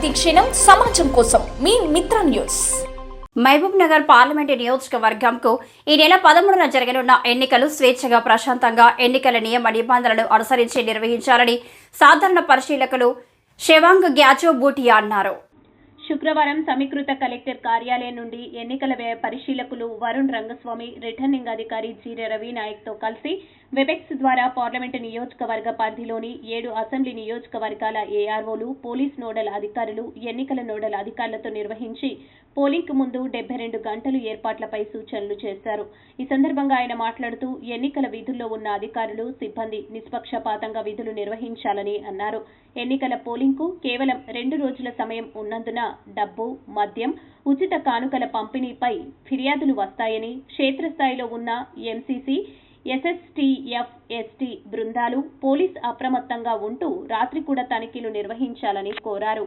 ప్రతిక్షణం సమాజం కోసం మీ Mitra news. Mahabubnagar parliament నియోజకవర్గంకు ఈ నెల పదమూడున జరగనున్న ఎన్నికలు స్వేచ్ఛగా ప్రశాంతంగా ఎన్నికల నియమ నిబంధనలను అనుసరించి నిర్వహించాలని సాధారణ పరిశీలకులు షెవాంగ్ గ్యాచో బూటియా అన్నారు. శుక్రవారం సమీకృత కలెక్టర్ కార్యాలయం నుండి ఎన్నికల వ్యయ పరిశీలకులు వరుణ్ రంగస్వామి రిటర్నింగ్ అధికారి జీర రవి నాయక్తో కలిసి వెబెక్స్ ద్వారా పార్లమెంటు నియోజకవర్గ పరిధిలోని ఏడు అసెంబ్లీ నియోజకవర్గాల ఏఆర్ఓలు పోలీస్ నోడల్ అధికారులు ఎన్నికల నోడల్ అధికారులతో నిర్వహించి పోలింగ్కు ముందు డెబ్బై రెండు గంటలు ఏర్పాట్లపై సూచనలు చేశారు. ఈ సందర్భంగా ఆయన మాట్లాడుతూ ఎన్నికల విధుల్లో ఉన్న అధికారులు సిబ్బంది నిష్పక్షపాతంగా విధులు నిర్వహించాలని అన్నారు. ఎన్నికల పోలింగ్కు కేవలం రెండు రోజుల సమయం ఉన్నందున డబ్బు మద్యం ఉచిత కానుకల పంపిణీపై ఫిర్యాదులు వస్తాయని క్షేత్రస్థాయిలో ఉన్న ఎంసీసీ ఎస్ఎస్టీఎఫ్ ఎస్టీ బృందాలు పోలీస్ అప్రమత్తంగా ఉంటూ రాత్రి కూడా తనిఖీలు నిర్వహించాలని కోరారు.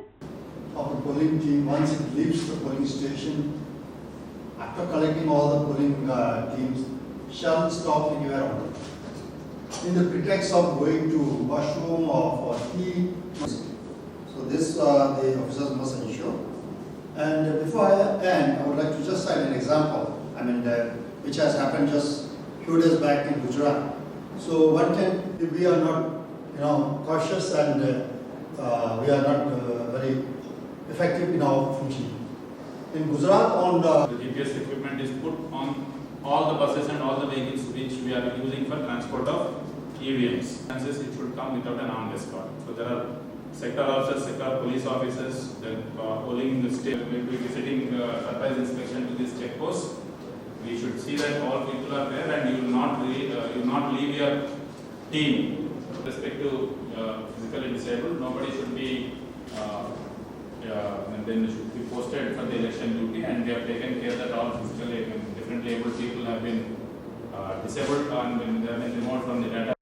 After collecting all the polling uh, teams, shall stop anywhere on. In the pretext of going to washroom or for. So this uh, the officers must ensure. And before I end, I would like to just cite an example, I mean, uh, which has happened just few days back in Gujarat. So one can, if we are not, you know, cautious and uh, uh, we are not uh, very effective in our function. In Gujarat on the The GPS equipment is put on all the buses and all the vehicles which we are using for transport of EVMs. It should come without an armed escort. So there are sector officers, sector police officers, the uh, polling state will be visiting uh, surprise inspection to this check post. We should see that all people are there and you will not, re- uh, you will not leave your team. With respect to uh, physically disabled, nobody should be uh, uh, and then should be posted for the election duty and we have taken care that all physically, differently able people have been uh, disabled and they have been removed from the data